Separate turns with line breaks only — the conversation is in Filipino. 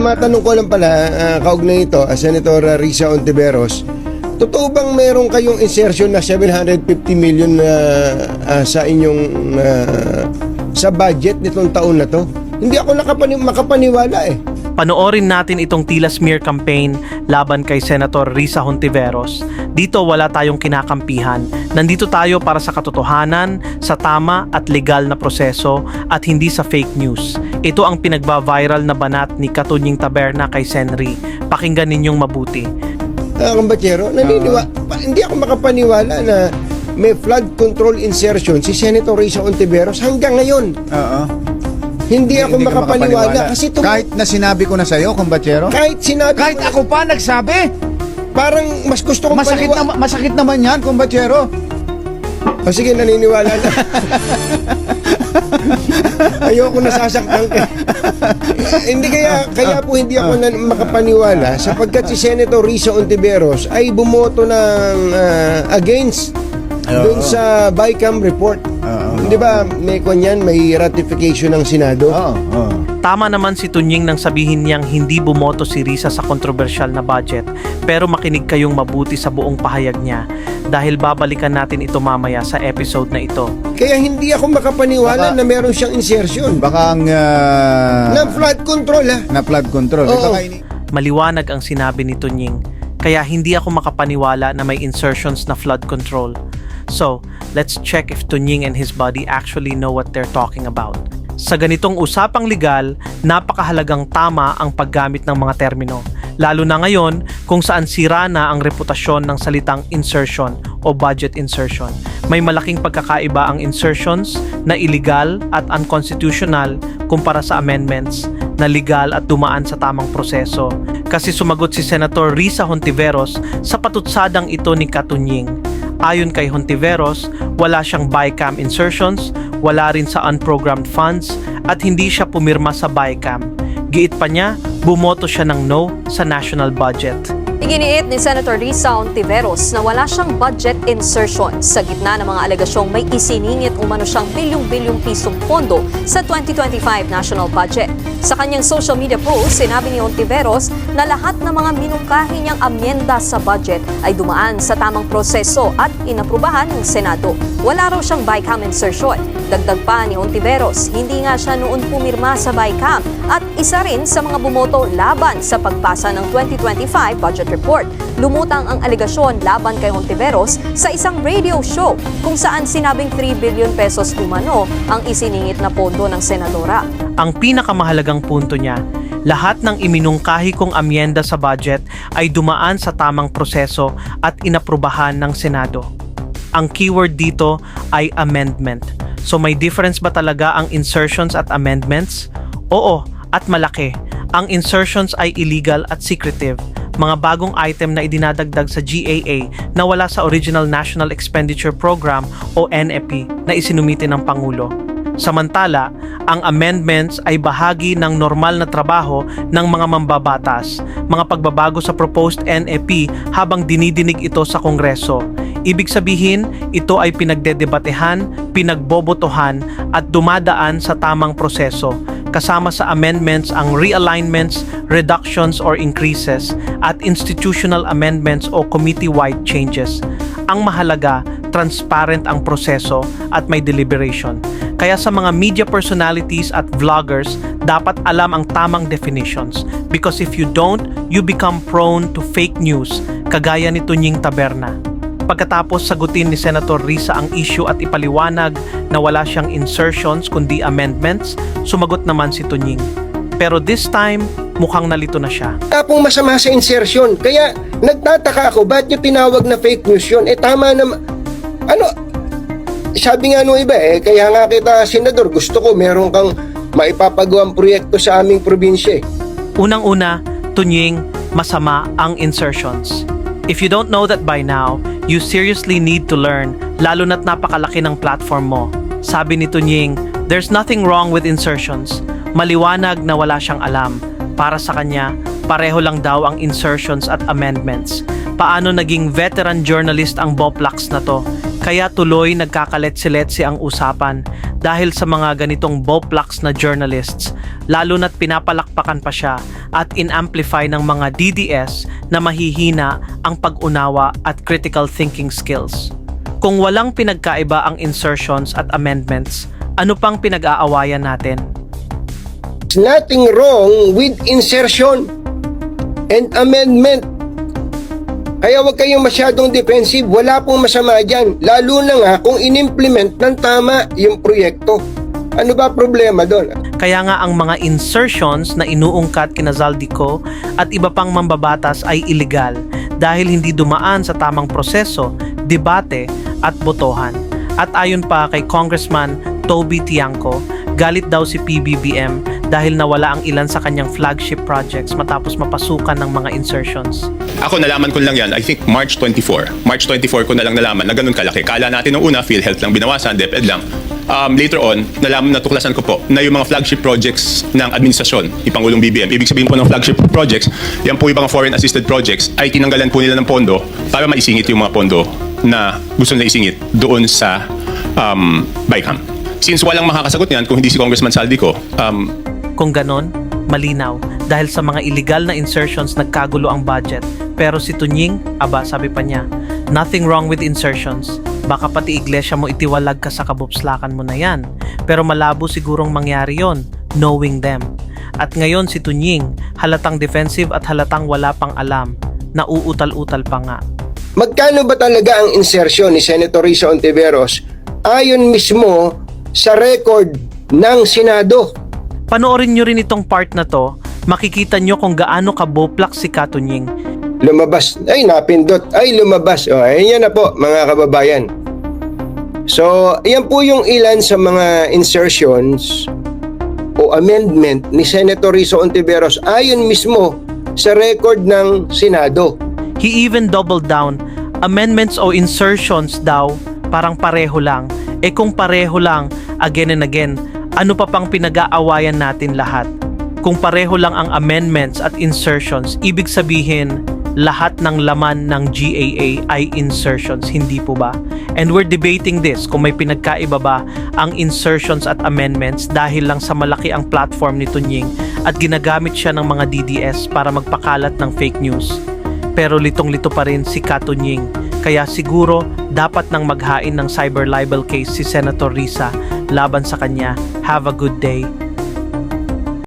matanong ko lang pala, uh, kaugnay ito, uh, Senator uh, Risa Ontiveros, totoo bang meron kayong insertion na 750 million na uh, sa inyong uh, sa budget nitong taon na to? Hindi ako nakapani- makapaniwala eh.
Panoorin natin itong tila smear campaign laban kay Senator Risa Hontiveros. Dito wala tayong kinakampihan. Nandito tayo para sa katotohanan, sa tama at legal na proseso at hindi sa fake news. Ito ang pinagba-viral na banat ni Katunying Taberna kay Senri. Pakinggan ninyong mabuti.
Uh, Kambachero, naniniwa, pa- hindi ako makapaniwala na may flood control insertion si Senator Risa Ontiveros hanggang ngayon.
Oo.
Hindi ako
Hindi ka
makapaniwala kasi tum-
Kahit na sinabi ko na sa'yo, kumbachero.
kahit sinabi
Kahit ako pa nagsabi.
parang mas gusto kong
Masakit,
paniwa-
na, masakit naman yan, kumbachero.
O sige, naniniwala na. Ayoko nasasaktan ka. Hindi kaya, kaya po hindi ako na makapaniwala sapagkat si Senator Risa Ontiveros ay bumoto ng ah, against doon sa BICAM report. Di ba, may kanyan, may ratification ng Senado.
Oo, oo.
Tama naman si Tunying nang sabihin niyang hindi bumoto si Risa sa kontrobersyal na budget pero makinig kayong mabuti sa buong pahayag niya dahil babalikan natin ito mamaya sa episode na ito.
Kaya hindi ako makapaniwala
Baka-
na meron siyang insertion.
Baka ang... ah,
Na flood control ha.
na flood control.
Oo.
Baka ini-
Maliwanag ang sinabi ni Tunying, kaya hindi ako makapaniwala na may insertions na flood control. So, let's check if Tunying and his body actually know what they're talking about. Sa ganitong usapang legal, napakahalagang tama ang paggamit ng mga termino. Lalo na ngayon kung saan sira na ang reputasyon ng salitang insertion o budget insertion. May malaking pagkakaiba ang insertions na illegal at unconstitutional kumpara sa amendments na legal at dumaan sa tamang proseso. Kasi sumagot si Senator Risa Hontiveros sa patutsadang ito ni Katunying. Ayon kay Hontiveros, wala siyang BICAM insertions, wala rin sa unprogrammed funds, at hindi siya pumirma sa BICAM. Giit pa niya, bumoto siya ng no sa national budget.
Iginiit ni Senator Risa Ontiveros na wala siyang budget insertion sa gitna ng mga alegasyong may isiningit umano siyang bilyong-bilyong pisong pondo sa 2025 national budget. Sa kanyang social media post, sinabi ni Ontiveros na lahat ng mga minungkahi niyang amyenda sa budget ay dumaan sa tamang proseso at inaprubahan ng Senado. Wala raw siyang BICAM insertion. Dagdag pa ni Ontiveros, hindi nga siya noon pumirma sa BICAM at isa rin sa mga bumoto laban sa pagpasa ng 2025 budget report. Lumutang ang alegasyon laban kay Hontiveros sa isang radio show kung saan sinabing 3 billion pesos umano ang isiningit na pondo ng senadora.
Ang pinakamahalagang punto niya, lahat ng iminungkahi kong amyenda sa budget ay dumaan sa tamang proseso at inaprubahan ng Senado. Ang keyword dito ay amendment. So may difference ba talaga ang insertions at amendments? Oo, at malaki. Ang insertions ay illegal at secretive. Mga bagong item na idinadagdag sa GAA na wala sa Original National Expenditure Program o NEP na isinumite ng Pangulo. Samantala, ang amendments ay bahagi ng normal na trabaho ng mga mambabatas, mga pagbabago sa proposed NEP habang dinidinig ito sa Kongreso. Ibig sabihin, ito ay pinagdedebatehan, pinagbobotohan at dumadaan sa tamang proseso. Kasama sa amendments ang realignments, reductions or increases at institutional amendments o committee-wide changes. Ang mahalaga, transparent ang proseso at may deliberation. Kaya sa mga media personalities at vloggers, dapat alam ang tamang definitions. Because if you don't, you become prone to fake news, kagaya ni Tunying Taberna. Pagkatapos sagutin ni Senator Risa ang issue at ipaliwanag na wala siyang insertions kundi amendments, sumagot naman si Tunying. Pero this time, mukhang nalito na siya.
Wala pong masama sa insertion. Kaya nagtataka ako, ba't niyo tinawag na fake news yun? Eh tama naman. Ano, sabi nga nung iba eh, kaya nga kita senador, gusto ko meron kang maipapagawang proyekto sa aming probinsya eh.
Unang-una, Tunying, masama ang insertions. If you don't know that by now, you seriously need to learn, lalo na't napakalaki ng platform mo. Sabi ni Tunying, there's nothing wrong with insertions. Maliwanag na wala siyang alam. Para sa kanya, pareho lang daw ang insertions at amendments. Paano naging veteran journalist ang Boplax na to? Kaya tuloy nagkakalet-siletsi ang usapan dahil sa mga ganitong Boplax na journalists, lalo na't pinapalakpakan pa siya at in-amplify ng mga DDS na mahihina ang pag-unawa at critical thinking skills. Kung walang pinagkaiba ang insertions at amendments, ano pang pinag-aawayan natin?
There's nothing wrong with insertion and amendment. Kaya huwag kayong masyadong defensive. Wala pong masama dyan. Lalo na nga kung inimplement ng tama yung proyekto. Ano ba problema doon?
Kaya nga ang mga insertions na inuungkat kina Zaldico at iba pang mambabatas ay illegal dahil hindi dumaan sa tamang proseso, debate at botohan. At ayon pa kay Congressman Toby Tiangco, galit daw si PBBM dahil nawala ang ilan sa kanyang flagship projects matapos mapasukan ng mga insertions.
Ako nalaman ko lang yan, I think March 24. March 24 ko na lang nalaman na ganun kalaki. Kala natin nung una, PhilHealth lang binawasan, DepEd lang. Um, later on, nalaman natuklasan ko po na yung mga flagship projects ng administrasyon ni Pangulong BBM, ibig sabihin po ng flagship projects, yan po yung mga foreign assisted projects, ay tinanggalan po nila ng pondo para maisingit yung mga pondo na gusto nila isingit doon sa um, BICAM. Since walang makakasagot niyan kung hindi si Congressman Saldico, um,
Kung ganon, malinaw dahil sa mga illegal na insertions nagkagulo ang budget. Pero si Tunying, aba sabi pa niya, nothing wrong with insertions. Baka pati iglesia mo itiwalag ka sa kabupslakan mo na yan. Pero malabo sigurong mangyari yon, knowing them. At ngayon si Tunying, halatang defensive at halatang wala pang alam, nauutal-utal pa nga.
Magkano ba talaga ang insertion ni Senator Risa Ontiveros ayon mismo sa record ng Senado?
Panoorin nyo rin itong part na to, makikita nyo kung gaano kaboplak si Katunying.
lumabas. Ay, napindot. Ay, lumabas. O, ayan na po, mga kababayan. So, ayan po yung ilan sa mga insertions o amendment ni Senator Rizzo Ontiveros ayon mismo sa record ng Senado.
He even doubled down, amendments o insertions daw, parang pareho lang. Eh kung pareho lang, again and again, ano pa pang pinag-aawayan natin lahat? Kung pareho lang ang amendments at insertions, ibig sabihin, lahat ng laman ng GAA ay insertions, hindi po ba? And we're debating this kung may pinagkaiba ba ang insertions at amendments dahil lang sa malaki ang platform ni Tunying at ginagamit siya ng mga DDS para magpakalat ng fake news pero litong-lito pa rin si Katunying. Kaya siguro dapat nang maghain ng cyber libel case si Senator Risa laban sa kanya. Have a good day.